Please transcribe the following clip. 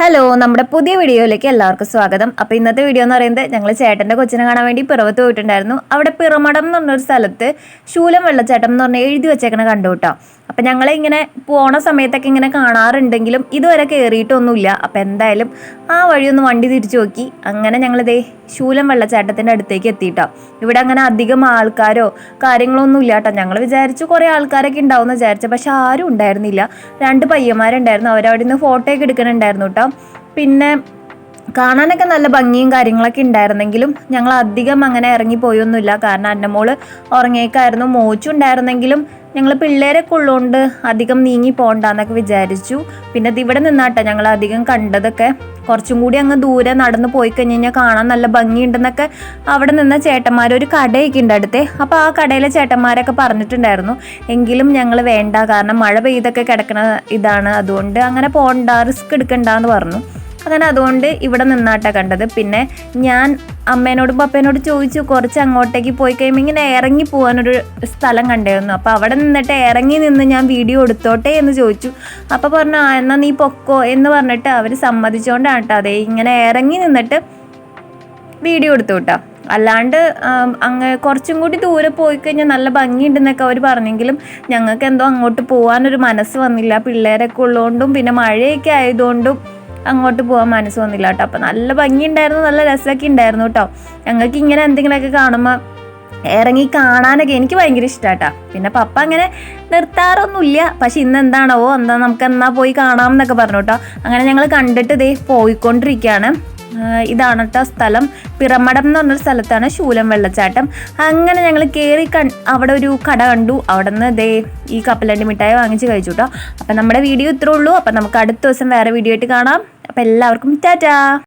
Hello നമ്മുടെ പുതിയ വീഡിയോയിലേക്ക് എല്ലാവർക്കും സ്വാഗതം. അപ്പോൾ ഇന്നത്തെ വീഡിയോ എന്ന് പറയുന്നത് ഞങ്ങൾ ചേട്ടന്റെ കൊച്ചിനെ കാണാൻ വേണ്ടി പിറവത്ത് പോയിട്ടുണ്ടായിരുന്നു. അവിടെ പിറമടം എന്ന് പറഞ്ഞൊരു സ്ഥലത്ത് ശൂലം വെള്ളച്ചാട്ടം എന്ന് പറഞ്ഞ് എഴുതി വെച്ചേക്കണ കണ്ടു കേട്ടോ. അപ്പം ഞങ്ങൾ ഇങ്ങനെ പോണ സമയത്തൊക്കെ ഇങ്ങനെ കാണാറുണ്ടെങ്കിലും ഇതുവരെ കയറിയിട്ടൊന്നുമില്ല അപ്പം എന്തായാലും ആ വഴിയൊന്ന് വണ്ടി തിരിച്ചു നോക്കി. അങ്ങനെ ഞങ്ങളിതേ ശൂലം വെള്ളച്ചാട്ടത്തിന്റെ അടുത്തേക്ക് എത്തിയിട്ടോ. ഇവിടെ അങ്ങനെ അധികം ആൾക്കാരോ കാര്യങ്ങളൊന്നും ഇല്ല കേട്ടോ. ഞങ്ങൾ വിചാരിച്ചു കുറേ ആൾക്കാരൊക്കെ ഉണ്ടാവും എന്ന് വിചാരിച്ചു. പക്ഷെ ആരും ഉണ്ടായിരുന്നില്ല. രണ്ട് പയ്യന്മാരുണ്ടായിരുന്നു. അവരവിടെ നിന്ന് ഫോട്ടോയൊക്കെ എടുക്കണുണ്ടായിരുന്നു കേട്ടോ. പിന്നെ കാണാനൊക്കെ നല്ല ഭംഗിയും കാര്യങ്ങളൊക്കെ ഉണ്ടായിരുന്നെങ്കിലും ഞങ്ങൾ അധികം അങ്ങനെ ഇറങ്ങിപ്പോയൊന്നുമില്ല. കാരണം അന്നമോൾ ഉറങ്ങിയേക്കായിരുന്നു. മോച്ചുണ്ടായിരുന്നെങ്കിലും ഞങ്ങൾ പിള്ളേരൊക്കെ ഉള്ളതുകൊണ്ട് അധികം നീങ്ങി പോകണ്ടെന്നൊക്കെ വിചാരിച്ചു. പിന്നെ ഇത് ഇവിടെ നിന്നാട്ടെ ഞങ്ങൾ അധികം കണ്ടതൊക്കെ. കുറച്ചും കൂടി അങ്ങ് ദൂരെ നടന്ന് പോയി കഴിഞ്ഞ് കഴിഞ്ഞാൽ കാണാൻ നല്ല ഭംഗിയുണ്ടെന്നൊക്കെ അവിടെ നിന്ന ചേട്ടന്മാർ ഒരു കടയൊക്കെ ഉണ്ട് അടുത്തേ. അപ്പോൾ ആ കടയിലെ ചേട്ടന്മാരൊക്കെ പറഞ്ഞിട്ടുണ്ടായിരുന്നു. എങ്കിലും ഞങ്ങൾ വേണ്ട കാരണം മഴ പെയ്തൊക്കെ കിടക്കണ ഇതാണ്. അതുകൊണ്ട് അങ്ങനെ പോകണ്ട റിസ്ക് എടുക്കണ്ടെന്ന് പറഞ്ഞു. അങ്ങനെ അതുകൊണ്ട് ഇവിടെ നിന്നാട്ടാ കണ്ടത്. പിന്നെ ഞാൻ അമ്മേനോടും പപ്പേനോടും ചോദിച്ചു കുറച്ച് അങ്ങോട്ടേക്ക് പോയി കഴിയുമ്പോൾ ഇങ്ങനെ ഇറങ്ങി പോകാനൊരു സ്ഥലം കണ്ടായിരുന്നു. അപ്പോൾ അവിടെ നിന്നിട്ട് ഇറങ്ങി നിന്ന് ഞാൻ വീഡിയോ എടുത്തോട്ടെ എന്ന് ചോദിച്ചു. അപ്പോൾ പറഞ്ഞു ആ എന്നാൽ നീ പൊക്കോ? എന്ന് പറഞ്ഞിട്ട് അവർ സമ്മതിച്ചുകൊണ്ടാണ് കേട്ടോ അതെ ഇങ്ങനെ ഇറങ്ങി നിന്നിട്ട് വീഡിയോ എടുത്തു കേട്ടോ അല്ലാണ്ട് അങ്ങ് കുറച്ചും കൂടി ദൂരെ പോയി കഴിഞ്ഞാൽ നല്ല ഭംഗിയുണ്ടെന്നൊക്കെ അവർ പറഞ്ഞെങ്കിലും ഞങ്ങൾക്ക് എന്തോ അങ്ങോട്ട് പോകാനൊരു മനസ്സ് വന്നില്ല. പിള്ളേരൊക്കെ ഉള്ളതുകൊണ്ടും പിന്നെ മഴയൊക്കെ ആയതുകൊണ്ടും അങ്ങോട്ട് പോകാൻ മനസ്സ് വന്നില്ല കേട്ടോ. അപ്പം നല്ല ഭംഗിയുണ്ടായിരുന്നു നല്ല രസമൊക്കെ ഉണ്ടായിരുന്നു കേട്ടോ. ഞങ്ങൾക്ക് ഇങ്ങനെ എന്തെങ്കിലുമൊക്കെ കാണുമ്പോൾ ഇറങ്ങി കാണാനൊക്കെ എനിക്ക് ഭയങ്കര ഇഷ്ടമാട്ടാ പിന്നെ പപ്പ അങ്ങനെ നിർത്താറൊന്നുമില്ല. പക്ഷെ ഇന്ന് എന്താണോ എന്താ നമുക്ക് എന്നാ പോയി കാണാം എന്നൊക്കെ പറഞ്ഞു കേട്ടോ. അങ്ങനെ ഞങ്ങൾ കണ്ടിട്ട് ഇതേ പോയിക്കൊണ്ടിരിക്കുകയാണ്. ഇതാണ് കേട്ടോ സ്ഥലം. പിറമടം എന്ന് പറഞ്ഞൊരു സ്ഥലത്താണ് ശൂലം വെള്ളച്ചാട്ടം. അങ്ങനെ ഞങ്ങൾ കയറി കൺ അവിടെ ഒരു കട കണ്ടു. അവിടെ നിന്ന് ദേ ഈ കപ്പലണ്ടി മിഠായി വാങ്ങിച്ച് കഴിച്ചു കേട്ടോ അപ്പം നമ്മുടെ വീഡിയോ ഇത്രേ ഉള്ളൂ. അപ്പം നമുക്ക് അടുത്ത ദിവസം വേറെ വീഡിയോ ആയിട്ട് കാണാം. അപ്പം എല്ലാവർക്കും ടാറ്റാ.